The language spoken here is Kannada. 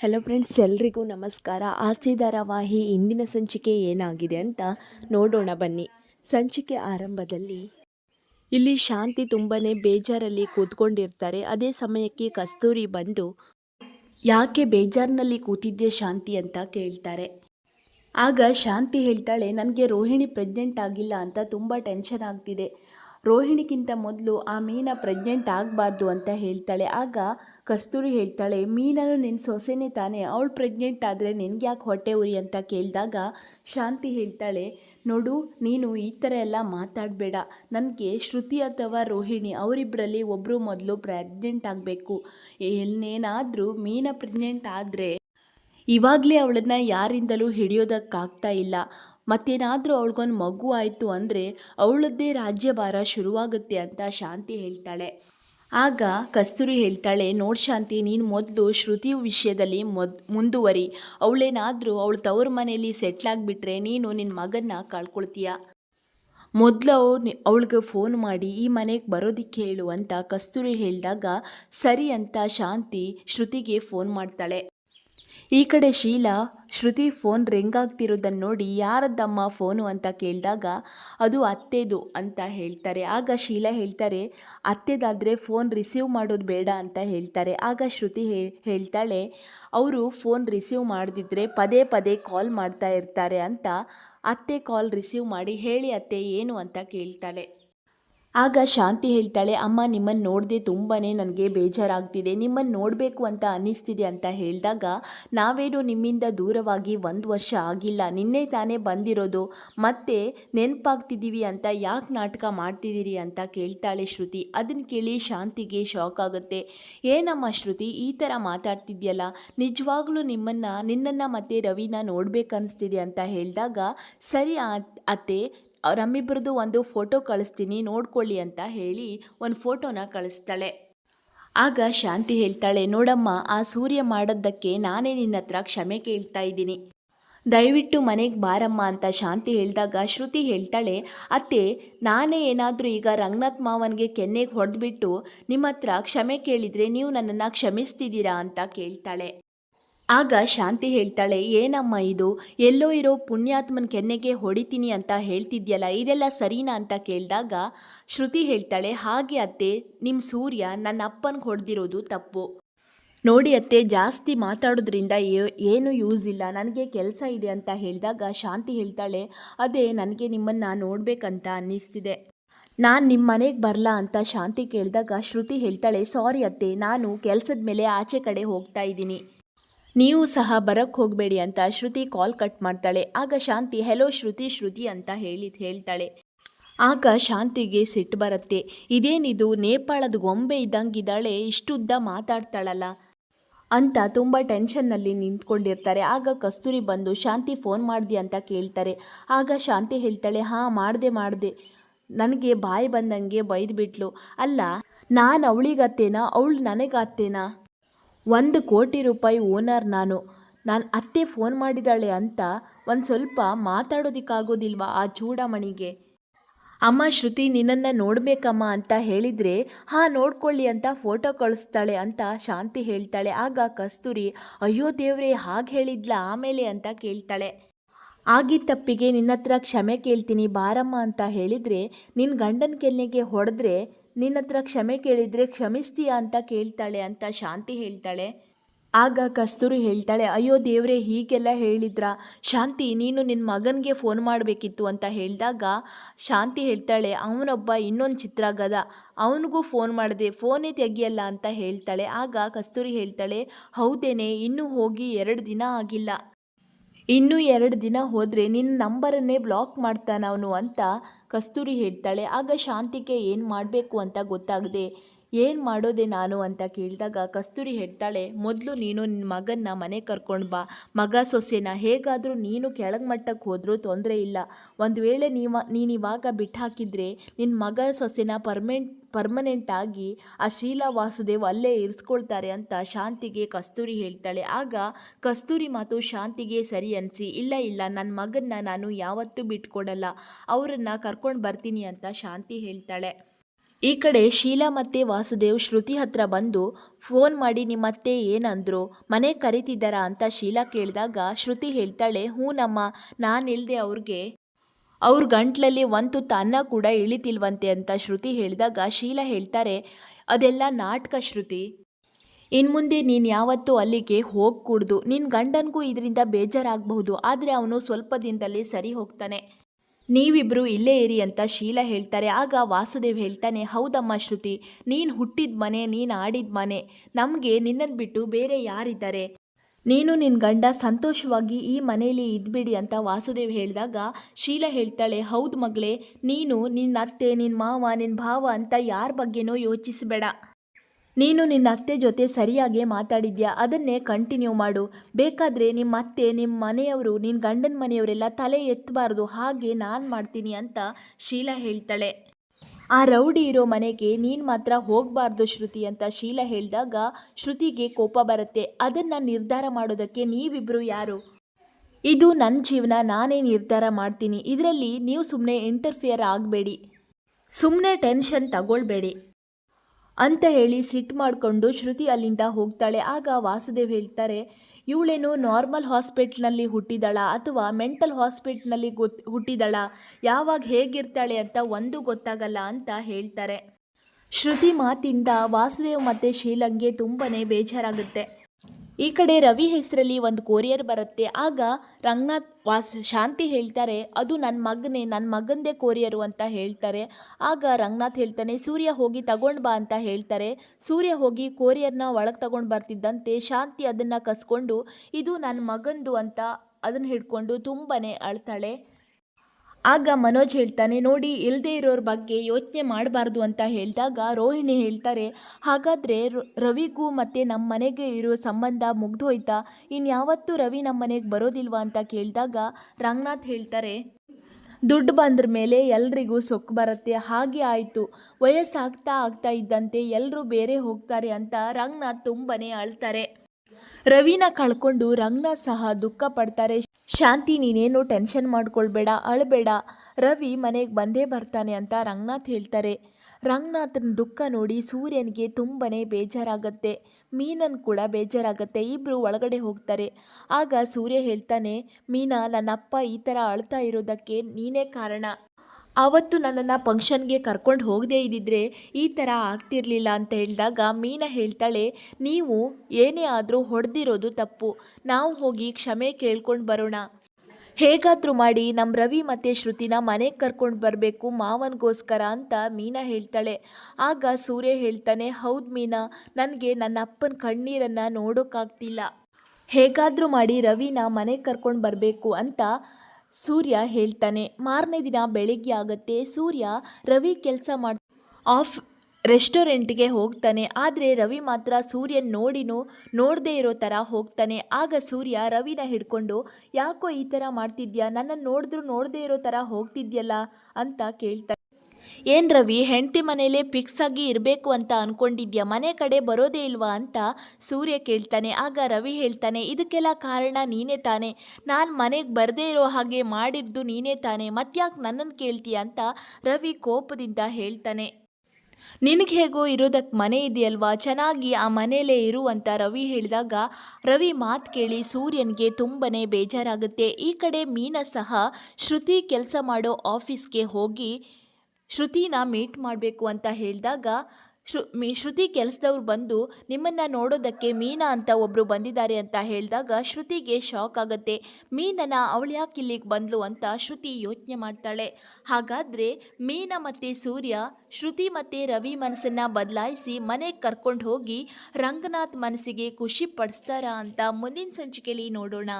ಹಲೋ ಫ್ರೆಂಡ್ಸ್ ಎಲ್ರಿಗೂ ನಮಸ್ಕಾರ. ಆಸ್ತಿ ಧಾರಾವಾಹಿ ಇಂದಿನ ಸಂಚಿಕೆ ಏನಾಗಿದೆ ಅಂತ ನೋಡೋಣ ಬನ್ನಿ. ಸಂಚಿಕೆ ಆರಂಭದಲ್ಲಿ ಇಲ್ಲಿ ಶಾಂತಿ ತುಂಬನೇ ಬೇಜಾರಲ್ಲಿ ಕೂತ್ಕೊಂಡಿರ್ತಾರೆ. ಅದೇ ಸಮಯಕ್ಕೆ ಕಸ್ತೂರಿ ಬಂದು, ಯಾಕೆ ಬೇಜಾರಿನಲ್ಲಿ ಕೂತಿದ್ದೆ ಶಾಂತಿ? ಅಂತ ಕೇಳ್ತಾರೆ. ಆಗ ಶಾಂತಿ ಹೇಳ್ತಾಳೆ, ನನಗೆ ರೋಹಿಣಿ ಪ್ರೆಗ್ನೆಂಟ್ ಆಗಿಲ್ಲ ಅಂತ ತುಂಬ ಟೆನ್ಷನ್ ಆಗ್ತಿದೆ. ರೋಹಿಣಿಗಿಂತ ಮೊದಲು ಆ ಮೀನ ಪ್ರೆಗ್ನೆಂಟ್ ಆಗಬಾರ್ದು ಅಂತ ಹೇಳ್ತಾಳೆ. ಆಗ ಕಸ್ತೂರಿ ಹೇಳ್ತಾಳೆ, ಮೀನನ್ನು ನಿನ್ನ ಸೊಸೆನೇ ತಾನೇ, ಅವಳು ಪ್ರೆಗ್ನೆಂಟ್ ಆದರೆ ನಿನ್ಗೆ ಯಾಕೆ ಹೊಟ್ಟೆ ಉರಿ? ಅಂತ ಕೇಳಿದಾಗ ಶಾಂತಿ ಹೇಳ್ತಾಳೆ, ನೋಡು, ನೀನು ಈ ಥರ ಎಲ್ಲ ಮಾತಾಡಬೇಡ. ನನಗೆ ಶ್ರುತಿ ಅಥವಾ ರೋಹಿಣಿ ಅವರಿಬ್ಬರಲ್ಲಿ ಒಬ್ಬರು ಮೊದಲು ಪ್ರೆಗ್ನೆಂಟ್ ಆಗಬೇಕು. ಏನೇನಾದರೂ ಮೀನ ಪ್ರೆಗ್ನೆಂಟ್ ಆದರೆ ಇವಾಗಲೇ ಅವಳನ್ನು ಯಾರಿಂದಲೂ ಹಿಡಿಯೋದಕ್ಕಾಗ್ತಾ ಇಲ್ಲ. ಮತ್ತೇನಾದರೂ ಅವಳಿಗೊಂದು ಮಗು ಆಯಿತು ಅಂದರೆ ಅವಳದ್ದೇ ರಾಜ್ಯಭಾರ ಶುರುವಾಗುತ್ತೆ ಅಂತ ಶಾಂತಿ ಹೇಳ್ತಾಳೆ. ಆಗ ಕಸ್ತೂರಿ ಹೇಳ್ತಾಳೆ, ನೋಡಿ ಶಾಂತಿ, ನೀನು ಮೊದಲು ಶ್ರುತಿ ವಿಷಯದಲ್ಲಿ ಮೊದ್, ಮುಂದುವರಿ. ಅವಳೇನಾದರೂ ಅವಳು ತವ್ರ ಮನೆಯಲ್ಲಿ ಸೆಟ್ಲಾಗಿಬಿಟ್ರೆ ನೀನು ನಿನ್ನ ಮಗನ್ನ ಕಳ್ಕೊಳ್ತೀಯ. ಮೊದಲು ಅವಳಿಗೆ ಫೋನ್ ಮಾಡಿ, ಈ ಮನೆಗೆ ಬರೋದಿಕ್ಕೆ ಹೇಳು ಅಂತ ಕಸ್ತೂರಿ ಹೇಳಿದಾಗ, ಸರಿ ಅಂತ ಶಾಂತಿ ಶ್ರುತಿಗೆ ಫೋನ್ ಮಾಡ್ತಾಳೆ. ಈ ಕಡೆ ಶೀಲಾ, ಶ್ರುತಿ ಫೋನ್ ರಿಂಗ್ ಆಗ್ತಿರೋದನ್ನು ನೋಡಿ ಯಾರದ್ದಮ್ಮ ಫೋನು ಅಂತ ಕೇಳಿದಾಗ, ಅದು ಅತ್ತೆದು ಅಂತ ಹೇಳ್ತಾರೆ. ಆಗ ಶೀಲಾ ಹೇಳ್ತಾರೆ, ಅತ್ತೆದಾದರೆ ಫೋನ್ ರಿಸೀವ್ ಮಾಡೋದು ಬೇಡ ಅಂತ ಹೇಳ್ತಾರೆ. ಆಗ ಶ್ರುತಿ ಹೇಳ್ತಾಳೆ, ಅವರು ಫೋನ್ ರಿಸೀವ್ ಮಾಡದಿದ್ದರೆ ಪದೇ ಪದೇ ಕಾಲ್ ಮಾಡ್ತಾ ಇರ್ತಾರೆ ಅಂತ ಅತ್ತೆ ಕಾಲ್ ರಿಸೀವ್ ಮಾಡಿ ಹೇಳಿ ಅತ್ತೆ ಏನು ಅಂತ ಕೇಳ್ತಾಳೆ. ಆಗ ಶಾಂತಿ ಹೇಳ್ತಾಳೆ, ಅಮ್ಮ ನಿಮ್ಮನ್ನು ನೋಡದೆ ತುಂಬಾ ನನಗೆ ಬೇಜಾರಾಗ್ತಿದೆ. ನಿಮ್ಮನ್ನು ನೋಡಬೇಕು ಅಂತ ಅನ್ನಿಸ್ತಿದೆ ಅಂತ ಹೇಳಿದಾಗ, ನಾವೇನು ನಿಮ್ಮಿಂದ ದೂರವಾಗಿ ಒಂದು ವರ್ಷ ಆಗಿಲ್ಲ. ನಿನ್ನೆ ತಾನೇ ಬಂದಿರೋದು. ಮತ್ತೆ ನೆನಪಾಗ್ತಿದ್ದೀವಿ ಅಂತ ಯಾಕೆ ನಾಟಕ ಮಾಡ್ತಿದ್ದೀರಿ ಅಂತ ಕೇಳ್ತಾಳೆ ಶ್ರುತಿ. ಅದನ್ನು ಕೇಳಿ ಶಾಂತಿಗೆ ಶಾಕ್ ಆಗುತ್ತೆ. ಏನಮ್ಮ ಶ್ರುತಿ, ಈ ಥರ ಮಾತಾಡ್ತಿದ್ಯಲ್ಲ? ನಿಜವಾಗ್ಲೂ ನಿಮ್ಮನ್ನು, ನಿನ್ನನ್ನು ಮತ್ತೆ ರವಿನ ನೋಡಬೇಕನ್ನಿಸ್ತಿದೆ ಅಂತ ಹೇಳಿದಾಗ, ಸರಿ ಅತ್ತೆ ನಮ್ಮಿಬ್ಬರದು ಒಂದು ಫೋಟೋ ಕಳಿಸ್ತೀನಿ, ನೋಡ್ಕೊಳ್ಳಿ ಅಂತ ಹೇಳಿ ಒಂದು ಫೋಟೋನ ಕಳಿಸ್ತಾಳೆ. ಆಗ ಶಾಂತಿ ಹೇಳ್ತಾಳೆ, ನೋಡಮ್ಮ, ಆ ಸೂರ್ಯ ಮಾಡೋದಕ್ಕೆ ನಾನೇ ನಿನ್ನ ಹತ್ರ ಕ್ಷಮೆ ಕೇಳ್ತಾ ಇದ್ದೀನಿ. ದಯವಿಟ್ಟು ಮನೆಗೆ ಬಾರಮ್ಮ ಅಂತ ಶಾಂತಿ ಹೇಳಿದಾಗ ಶ್ರುತಿ ಹೇಳ್ತಾಳೆ, ಅತ್ತೆ, ನಾನೇ ಏನಾದರೂ ಈಗ ರಂಗನಾಥ್ ಮಾವನಿಗೆ ಕೆನ್ನೆಗೆ ಹೊಡೆದ್ಬಿಟ್ಟು ನಿಮ್ಮ ಹತ್ರ ಕ್ಷಮೆ ಕೇಳಿದರೆ ನೀವು ನನ್ನನ್ನು ಕ್ಷಮಿಸ್ತಿದ್ದೀರಾ ಅಂತ ಕೇಳ್ತಾಳೆ. ಆಗ ಶಾಂತಿ ಹೇಳ್ತಾಳೆ, ಏನಮ್ಮ ಇದು? ಎಲ್ಲೋ ಇರೋ ಪುಣ್ಯಾತ್ಮನ ಕೆನ್ನೆಗೆ ಹೊಡಿತೀನಿ ಅಂತ ಹೇಳ್ತಿದ್ಯಲ್ಲ, ಇದೆಲ್ಲ ಸರಿನಾ ಅಂತ ಕೇಳಿದಾಗ ಶ್ರುತಿ ಹೇಳ್ತಾಳೆ, ಹಾಗೆ ಅತ್ತೆ ನಿಮ್ಮ ಸೂರ್ಯ ನನ್ನ ಅಪ್ಪನಿಗೆ ಹೊಡೆದಿರೋದು ತಪ್ಪು. ನೋಡಿ ಅತ್ತೆ, ಜಾಸ್ತಿ ಮಾತಾಡೋದ್ರಿಂದ ಏನು ಯೂಸ್ ಇಲ್ಲ, ನನಗೆ ಕೆಲಸ ಇದೆ ಅಂತ ಹೇಳಿದಾಗ ಶಾಂತಿ ಹೇಳ್ತಾಳೆ, ಅದೇ, ನನಗೆ ನಿಮ್ಮನ್ನು ನೋಡಬೇಕಂತ ಅನ್ನಿಸ್ತಿದೆ. ನಾನು ನಿಮ್ಮ ಮನೆಗೆ ಬರಲಾ ಅಂತ ಶಾಂತಿ ಕೇಳಿದಾಗ ಶ್ರುತಿ ಹೇಳ್ತಾಳೆ, ಸಾರಿ ಅತ್ತೆ, ನಾನು ಕೆಲಸದ ಮೇಲೆ ಆಚೆ ಕಡೆ ಹೋಗ್ತಾ ಇದ್ದೀನಿ. ನೀವು ಸಹ ಬರಕ್ಕೆ ಹೋಗಬೇಡಿ ಅಂತ ಶ್ರುತಿ ಕಾಲ್ ಕಟ್ ಮಾಡ್ತಾಳೆ. ಆಗ ಶಾಂತಿ ಹೆಲೋ ಶ್ರುತಿ ಶ್ರುತಿ ಅಂತ ಹೇಳಿ ಹೇಳ್ತಾಳೆ. ಆಗ ಶಾಂತಿಗೆ ಸಿಟ್ಟು ಬರುತ್ತೆ. ಇದೇನಿದು? ನೇಪಾಳದ ಗೊಂಬೆ ಇದ್ದಂಗಿದ್ದಾಳೆ, ಇಷ್ಟುದ್ದ ಮಾತಾಡ್ತಾಳಲ್ಲ ಅಂತ ತುಂಬ ಟೆನ್ಷನ್ನಲ್ಲಿ ನಿಂತ್ಕೊಂಡಿರ್ತಾರೆ. ಆಗ ಕಸ್ತೂರಿ ಬಂದು, ಶಾಂತಿ ಫೋನ್ ಮಾಡಿದೆ ಅಂತ ಕೇಳ್ತಾರೆ. ಆಗ ಶಾಂತಿ ಹೇಳ್ತಾಳೆ, ಹಾಂ, ಮಾಡಿದೆ ಮಾಡಿದೆ. ನನಗೆ ಬಾಯಿ ಬಂದಂಗೆ ಬೈದ್ಬಿಟ್ಲು. ಅಲ್ಲ, ನಾನು ಅವಳಿಗತ್ತೇನಾ? ಅವಳು ನನಗತ್ತೇನಾ? ಒಂದು ಕೋಟಿ ರೂಪಾಯಿ ಓನರ್ ನಾನು. ನಾನು ಅತ್ತೆ ಫೋನ್ ಮಾಡಿದ್ದಾಳೆ ಅಂತ ಒಂದು ಸ್ವಲ್ಪ ಮಾತಾಡೋದಿಕ್ಕಾಗೋದಿಲ್ವಾ ಆ ಚೂಡಾಮಣಿಗೆ? ಅಮ್ಮ ಶ್ರುತಿ ನಿನ್ನನ್ನು ನೋಡಬೇಕಮ್ಮ ಅಂತ ಹೇಳಿದರೆ, ಹಾಂ ನೋಡ್ಕೊಳ್ಳಿ ಅಂತ ಫೋಟೋ ಕಳಿಸ್ತಾಳೆ ಅಂತ ಶಾಂತಿ ಹೇಳ್ತಾಳೆ. ಆಗ ಕಸ್ತೂರಿ, ಅಯ್ಯೋ ದೇವ್ರೆ ಹಾಗೆ ಹೇಳಿದ್ಲ ಆಮೇಲೆ ಅಂತ ಕೇಳ್ತಾಳೆ. ಆಗಿ ತಪ್ಪಿಗೆ ನಿನ್ನ ಹತ್ರ ಕ್ಷಮೆ ಕೇಳ್ತೀನಿ ಬಾರಮ್ಮ ಅಂತ ಹೇಳಿದರೆ ನಿನ್ನ ಗಂಡನ ಕೆನ್ನೆಗೆ ಹೊಡೆದ್ರೆ ನಿನ್ನ ಹತ್ರ ಕ್ಷಮೆ ಕೇಳಿದರೆ ಕ್ಷಮಿಸ್ತೀಯಾ ಅಂತ ಕೇಳ್ತಾಳೆ ಅಂತ ಶಾಂತಿ ಹೇಳ್ತಾಳೆ. ಆಗ ಕಸ್ತೂರಿ ಹೇಳ್ತಾಳೆ, ಅಯ್ಯೋ ದೇವರೇ, ಹೀಗೆಲ್ಲ ಹೇಳಿದ್ರ? ಶಾಂತಿ, ನೀನು ನಿನ್ನ ಮಗನಿಗೆ ಫೋನ್ ಮಾಡಬೇಕಿತ್ತು ಅಂತ ಹೇಳಿದಾಗ ಶಾಂತಿ ಹೇಳ್ತಾಳೆ, ಅವನೊಬ್ಬ ಇನ್ನೊಂದು ಚಿತ್ರಗದ, ಅವನಿಗೂ ಫೋನ್ ಮಾಡಿದೆ, ಫೋನೇ ತೆಗಿಯಲ್ಲ ಅಂತ ಹೇಳ್ತಾಳೆ. ಆಗ ಕಸ್ತೂರಿ ಹೇಳ್ತಾಳೆ, ಹೌದೇನೆ, ಇನ್ನೂ ಹೋಗಿ ಎರಡು ದಿನ ಆಗಿಲ್ಲ. ಇನ್ನೂ ಎರಡು ದಿನ ಹೋದರೆ ನಿನ್ನ ನಂಬರನ್ನೇ ಬ್ಲಾಕ್ ಮಾಡ್ತಾನೆ ಅವನು ಅಂತ ಕಸ್ತೂರಿ ಹೇಳ್ತಾಳೆ, ಆಗ ಶಾಂತಿಗೆ ಏನು ಮಾಡಬೇಕು ಅಂತ ಗೊತ್ತಾಗದೆ, ಏನು ಮಾಡೋದೆ ನಾನು ಅಂತ ಕೇಳಿದಾಗ ಕಸ್ತೂರಿ ಹೇಳ್ತಾಳೆ, ಮೊದಲು ನೀನು ನಿನ್ನ ಮಗನ್ನ ಮನೆ ಕರ್ಕೊಂಡು ಬಾ, ಮಗ ಸೊಸೆನ, ಹೇಗಾದರೂ ನೀನು ಕೆಳಗೆ ಮಟ್ಟಕ್ಕೆ ಹೋದರೂ ತೊಂದರೆ ಇಲ್ಲ. ಒಂದು ವೇಳೆ ನೀವ, ನೀನು ಇವಾಗ ಬಿಟ್ಟು ಹಾಕಿದರೆ ನಿನ್ನ ಮಗ ಸೊಸೆನ ಪರ್ಮೆಂಟ್, ಪರ್ಮನೆಂಟ್ ಆಗಿ ಆ ಶೀಲಾ ವಾಸುದೇವ್ ಅಲ್ಲೇ ಇರಿಸ್ಕೊಳ್ತಾರೆ ಅಂತ ಶಾಂತಿಗೆ ಕಸ್ತೂರಿ ಹೇಳ್ತಾಳೆ. ಆಗ ಕಸ್ತೂರಿ ಮಾತು ಶಾಂತಿಗೆ ಸರಿ ಅನಿಸಿ, ಇಲ್ಲ ಇಲ್ಲ ನನ್ನ ಮಗನ್ನ ನಾನು ಯಾವತ್ತೂ ಬಿಟ್ಕೊಡಲ್ಲ, ಅವರನ್ನು ಕರ್ಕೊಂಡು ಬರ್ತೀನಿ ಅಂತ ಶಾಂತಿ ಹೇಳ್ತಾಳೆ. ಈ ಕಡೆ ಶೀಲಾ ಮತ್ತೆ ವಾಸುದೇವ್ ಶ್ರುತಿ ಹತ್ರ ಬಂದು ಫೋನ್ ಮಾಡಿ ನಿಮ್ಮತ್ತೆ ಏನಂದ್ರು? ಮನೆ ಕರಿತಿದ್ದಾರಾ? ಅಂತ ಶೀಲಾ ಕೇಳಿದಾಗ ಶ್ರುತಿ ಹೇಳ್ತಾಳೆ, ಹ್ಞೂ ನಮ್ಮ ನಾನಿಲ್ಲದೆ ಅವ್ರಿಗೆ. ಅವ್ರ ಗಂಟ್ಲಲ್ಲಿ ಒಂದು ತುತ್ತ ಕೂಡ ಇಳಿತಿಲ್ವಂತೆ ಅಂತ ಶ್ರುತಿ ಹೇಳಿದಾಗ ಶೀಲಾ ಹೇಳ್ತಾರೆ, ಅದೆಲ್ಲ ನಾಟಕ ಶ್ರುತಿ. ಇನ್ಮುಂದೆ ನೀನು ಯಾವತ್ತೂ ಅಲ್ಲಿಗೆ ಹೋಗ್ಕೂಡ್ದು. ನಿನ್ನ ಗಂಡನಿಗೂ ಇದರಿಂದ ಬೇಜಾರಾಗಬಹುದು. ಆದರೆ ಅವನು ಸ್ವಲ್ಪ ದಿನದಲ್ಲಿ ಸರಿ ಹೋಗ್ತಾನೆ. ನೀವಿಬ್ರು ಇಲ್ಲೇ ಇರಿ ಅಂತ ಶೀಲಾ ಹೇಳ್ತಾರೆ. ಆಗ ವಾಸುದೇವ್ ಹೇಳ್ತಾನೆ, ಹೌದಮ್ಮ ಶ್ರುತಿ, ನೀನು ಹುಟ್ಟಿದ ಮನೆ, ನೀನು ಆಡಿದ ಮನೆ. ನಮಗೆ ನಿನ್ನನ್ನು ಬಿಟ್ಟು ಬೇರೆ ಯಾರಿದ್ದಾರೆ? ನೀನು ನಿನ್ನ ಗಂಡ ಸಂತೋಷವಾಗಿ ಈ ಮನೆಯಲ್ಲಿ ಇದ್ಬಿಡಿ ಅಂತ ವಾಸುದೇವ್ ಹೇಳಿದಾಗ ಶೀಲಾ ಹೇಳ್ತಾಳೆ, ಹೌದು ಮಗಳೇ, ನೀನು ನಿನ್ನ ಅತ್ತೆ ನಿನ್ನ ಮಾವ ನಿನ್ನ ಭಾವ ಅಂತ ಯಾರ ಬಗ್ಗೆನೂ ಯೋಚಿಸಬೇಡ. ನೀನು ನಿನ್ನ ಅತ್ತೆ ಜೊತೆ ಸರಿಯಾಗಿ ಮಾತಾಡಿದ್ಯಾ? ಅದನ್ನೇ ಕಂಟಿನ್ಯೂ ಮಾಡು. ಬೇಕಾದರೆ ನಿಮ್ಮ ಅತ್ತೆ, ನಿಮ್ಮ ಮನೆಯವರು ನಿನ್ನ ಗಂಡನ ಮನೆಯವರೆಲ್ಲ ತಲೆ ಎತ್ತಬಾರ್ದು ಹಾಗೆ ನಾನು ಮಾಡ್ತೀನಿ ಅಂತ ಶೀಲಾ ಹೇಳ್ತಾಳೆ. ಆ ರೌಡಿ ಇರೋ ಮನೆಗೆ ನೀನು ಮಾತ್ರ ಹೋಗಬಾರ್ದು ಶ್ರುತಿ ಅಂತ ಶೀಲಾ ಹೇಳಿದಾಗ ಶ್ರುತಿಗೆ ಕೋಪ ಬರುತ್ತೆ. ಅದನ್ನು ನಿರ್ಧಾರ ಮಾಡೋದಕ್ಕೆ ನೀವಿಬ್ಬರು ಯಾರು? ಇದು ನನ್ನ ಜೀವನ, ನಾನೇ ನಿರ್ಧಾರ ಮಾಡ್ತೀನಿ. ಇದರಲ್ಲಿ ನೀವು ಸುಮ್ಮನೆ ಇಂಟರ್ಫಿಯರ್ ಆಗಬೇಡಿ. ಸುಮ್ಮನೆ ಟೆನ್ಷನ್ ತಗೊಳ್ಬೇಡಿ. ಅಂತ ಹೇಳಿ ಸಿಟ್ಟು ಮಾಡಿಕೊಂಡು ಶ್ರುತಿ ಅಲ್ಲಿಂದ ಹೋಗ್ತಾಳೆ. ಆಗ ವಾಸುದೇವ್ ಹೇಳ್ತಾರೆ, ಇವಳೇನು ನಾರ್ಮಲ್ ಹಾಸ್ಪಿಟ್ಲ್ನಲ್ಲಿ ಹುಟ್ಟಿದಳ ಅಥವಾ ಮೆಂಟಲ್ ಹಾಸ್ಪಿಟ್ಲ್ನಲ್ಲಿ ಗೊತ್, ಹುಟ್ಟಿದಳ? ಯಾವಾಗ ಹೇಗಿರ್ತಾಳೆ ಅಂತ ಒಂದು ಗೊತ್ತಾಗಲ್ಲ ಅಂತ ಹೇಳ್ತಾರೆ. ಶ್ರುತಿ ಮಾತಿಂದ ವಾಸುದೇವ್ ಮತ್ತು ಶೀಲಂಗೆ ತುಂಬಾ ಬೇಜಾರಾಗುತ್ತೆ. ಈ ಕಡೆ ರವಿ ಹೆಸರಲ್ಲಿ ಒಂದು ಕೊರಿಯರ್ ಬರುತ್ತೆ. ಆಗ ರಂಗನಾಥ್ ವಾಸ್ ಶಾಂತಿ ಹೇಳ್ತಾರೆ, ಅದು ನನ್ನ ಮಗನೇ ನನ್ನ ಮಗಂದೇ ಕೊರಿಯರು ಅಂತ ಹೇಳ್ತಾರೆ. ಆಗ ರಂಗನಾಥ್ ಹೇಳ್ತಾನೆ, ಸೂರ್ಯ ಹೋಗಿ ತಗೊಂಡು ಬಾ ಅಂತ ಹೇಳ್ತಾರೆ. ಸೂರ್ಯ ಹೋಗಿ ಕೊರಿಯರ್ನ ಒಳಗೆ ತಗೊಂಡು ಬರ್ತಿದ್ದಂತೆ ಶಾಂತಿ ಅದನ್ನು ಕಸ್ಕೊಂಡು, ಇದು ನನ್ನ ಮಗಂದು ಅಂತ ಅದನ್ನು ಹಿಡ್ಕೊಂಡು ತುಂಬಾ ಅಳ್ತಾಳೆ. ಆಗ ಮನೋಜ್ ಹೇಳ್ತಾನೆ, ನೋಡಿ ಇಲ್ಲದೆ ಇರೋರ ಬಗ್ಗೆ ಯೋಚನೆ ಮಾಡಬಾರ್ದು ಅಂತ ಹೇಳಿದಾಗ ರೋಹಿಣಿ ಹೇಳ್ತಾರೆ, ಹಾಗಾದರೆ ರವಿಗೂ ಮತ್ತು ನಮ್ಮ ಮನೆಗೆ ಇರೋ ಸಂಬಂಧ ಮುಗ್ದೋಯ್ತಾ ಇನ್ಯಾವತ್ತೂ ರವಿ ನಮ್ಮ ಮನೆಗೆ ಬರೋದಿಲ್ವಾ? ಅಂತ ಕೇಳಿದಾಗ ರಂಗನಾಥ್ ಹೇಳ್ತಾರೆ, ದುಡ್ಡು ಬಂದ್ರ ಮೇಲೆ ಎಲ್ರಿಗೂ ಸೊಕ್ಕು ಬರುತ್ತೆ, ಹಾಗೆ ಆಯಿತು. ವಯಸ್ಸಾಗ್ತಾ ಆಗ್ತಾ ಇದ್ದಂತೆ ಎಲ್ಲರೂ ಬೇರೆ ಹೋಗ್ತಾರೆ ಅಂತ ರಂಗನಾಥ್ ತುಂಬನೇ ಅಳ್ತಾರೆ. ರವಿನ ಕಳ್ಕೊಂಡು ರಂಗನಾಥ್ ಸಹ ದುಃಖ ಪಡ್ತಾರೆ. ಶಾಂತಿ, ನೀನೇನು ಟೆನ್ಷನ್ ಮಾಡ್ಕೊಳ್ಬೇಡ, ಅಳಬೇಡ. ರವಿ ಮನೆಗೆ ಬಂದೇ ಬರ್ತಾನೆ ಅಂತ ರಂಗನಾಥ್ ಹೇಳ್ತಾರೆ. ರಂಗನಾಥನ ದುಃಖ ನೋಡಿ ಸೂರ್ಯನಿಗೆ ತುಂಬನೇ ಬೇಜಾರಾಗತ್ತೆ. ಮೀನನ್ ಕೂಡ ಬೇಜಾರಾಗತ್ತೆ. ಇಬ್ಬರು ಒಳಗಡೆ ಹೋಗ್ತಾರೆ. ಆಗ ಸೂರ್ಯ ಹೇಳ್ತಾನೆ, ಮೀನಾ, ನನ್ನಪ್ಪ ಈ ಥರ ಅಳ್ತಾ ಇರೋದಕ್ಕೆ ನೀನೇ ಕಾರಣ. ಆವತ್ತು ನನ್ನನ್ನು ಫಂಕ್ಷನ್ಗೆ ಕರ್ಕೊಂಡು ಹೋಗದೇ ಇದ್ದಿದ್ರೆ ಈ ಥರ ಆಗ್ತಿರ್ಲಿಲ್ಲ ಅಂತ ಹೇಳಿದಾಗ ಮೀನಾ ಹೇಳ್ತಾಳೆ, ನೀವು ಏನೇ ಆದರೂ ಹೊಡೆದಿರೋದು ತಪ್ಪು. ನಾವು ಹೋಗಿ ಕ್ಷಮೆ ಕೇಳ್ಕೊಂಡು ಬರೋಣ. ಹೇಗಾದರೂ ಮಾಡಿ ನಮ್ಮ ರವಿ ಮತ್ತು ಶ್ರುತಿನ ಮನೆಗೆ ಕರ್ಕೊಂಡು ಬರಬೇಕು ಮಾವನಿಗೋಸ್ಕರ ಅಂತ ಮೀನಾ ಹೇಳ್ತಾಳೆ. ಆಗ ಸೂರ್ಯ ಹೇಳ್ತಾನೆ, ಹೌದು ಮೀನಾ, ನನಗೆ ನನ್ನ ಅಪ್ಪನ ಕಣ್ಣೀರನ್ನು ನೋಡೋಕ್ಕಾಗ್ತಿಲ್ಲ ಹೇಗಾದರೂ ಮಾಡಿ ರವಿನ ಮನೆಗೆ ಕರ್ಕೊಂಡು ಬರಬೇಕು ಅಂತ ಸೂರ್ಯ ಹೇಳ್ತಾನೆ, ಮಾರನೇ ದಿನ ಬೆಳಿಗ್ಗೆ ಆಗುತ್ತೆ, ಸೂರ್ಯ ರವಿ ಕೆಲಸ ಮಾಡ್, ಆಫ್ ರೆಸ್ಟೋರೆಂಟ್ಗೆ ಹೋಗ್ತಾನೆ, ಆದರೆ ರವಿ ಮಾತ್ರ ಸೂರ್ಯನ್ ನೋಡಿನೂ ನೋಡದೇ ಇರೋ ಥರ ಹೋಗ್ತಾನೆ, ಆಗ ಸೂರ್ಯ ರವಿನ ಹಿಡ್ಕೊಂಡು, ಯಾಕೋ ಈ ಥರ ಮಾಡ್ತಿದ್ಯಾ? ನನ್ನನ್ನು ನೋಡಿದ್ರು ನೋಡದೇ ಇರೋ ಥರ ಹೋಗ್ತಿದ್ಯಲ್ಲ? ಅಂತ ಕೇಳ್ತಾನೆ ಏನು ರವಿ, ಹೆಂಡತಿ ಮನೇಲೆ ಫಿಕ್ಸ್ ಆಗಿ ಇರಬೇಕು ಅಂತ ಅಂದ್ಕೊಂಡಿದ್ಯಾ ಮನೆ ಕಡೆ ಬರೋದೇ ಇಲ್ವಾ ಅಂತ ಸೂರ್ಯ ಕೇಳ್ತಾನೆ. ಆಗ ರವಿ ಹೇಳ್ತಾನೆ, ಇದಕ್ಕೆಲ್ಲ ಕಾರಣ ನೀನೇ ತಾನೆ. ನಾನು ಮನೆಗೆ ಬರದೇ ಇರೋ ಹಾಗೆ ಮಾಡಿದ್ದು ನೀನೇ ತಾನೆ. ಮತ್ತ್ಯಾಕೆ ನನ್ನನ್ನು ಕೇಳ್ತೀಯ? ಅಂತ ರವಿ ಕೋಪದಿಂದ ಹೇಳ್ತಾನೆ. ನಿನಗೆ ಹೇಗೋ ಇರೋದಕ್ಕೆ ಮನೆ ಇದೆಯಲ್ವಾ? ಚೆನ್ನಾಗಿ ಆ ಮನೆಯಲ್ಲೇ ಇರು ಅಂತ ರವಿ ಹೇಳಿದಾಗ ರವಿ ಮಾತು ಕೇಳಿ ಸೂರ್ಯನಿಗೆ ತುಂಬನೇ ಬೇಜಾರಾಗುತ್ತೆ. ಈ ಕಡೆ ಮೀನಾ ಸಹ ಶ್ರುತಿ ಕೆಲಸ ಮಾಡೋ ಆಫೀಸ್ಗೆ ಹೋಗಿ ಶ್ರುತಿನ ಮೀಟ್ ಮಾಡಬೇಕು ಅಂತ ಹೇಳಿದಾಗ ಶ್ರು, ಮೀ, ಶ್ರುತಿ ಕೆಲಸದವ್ರು ಬಂದು ನಿಮ್ಮನ್ನು ನೋಡೋದಕ್ಕೆ ಮೀನಾ ಅಂತ ಒಬ್ಬರು ಬಂದಿದ್ದಾರೆ ಅಂತ ಹೇಳಿದಾಗ ಶ್ರುತಿಗೆ ಶಾಕ್ ಆಗುತ್ತೆ. ಮೀನನ ಅವಳು ಯಾಕೆ ಇಲ್ಲಿಗೆ ಬಂದ್ಲು ಅಂತ ಶ್ರುತಿ ಯೋಚನೆ ಮಾಡ್ತಾಳೆ. ಹಾಗಾದರೆ ಮೀನಾ ಮತ್ತು ಸೂರ್ಯ, ಶ್ರುತಿ ಮತ್ತು ರವಿ ಮನಸ್ಸನ್ನು ಬದಲಾಯಿಸಿ ಮನೆಗೆ ಕರ್ಕೊಂಡು ಹೋಗಿ ರಂಗನಾಥ್ ಮನಸ್ಸಿಗೆ ಖುಷಿ ಪಡಿಸ್ತಾರಾ ಅಂತ ಮುಂದಿನ ಸಂಚಿಕೆಯಲ್ಲಿ ನೋಡೋಣ.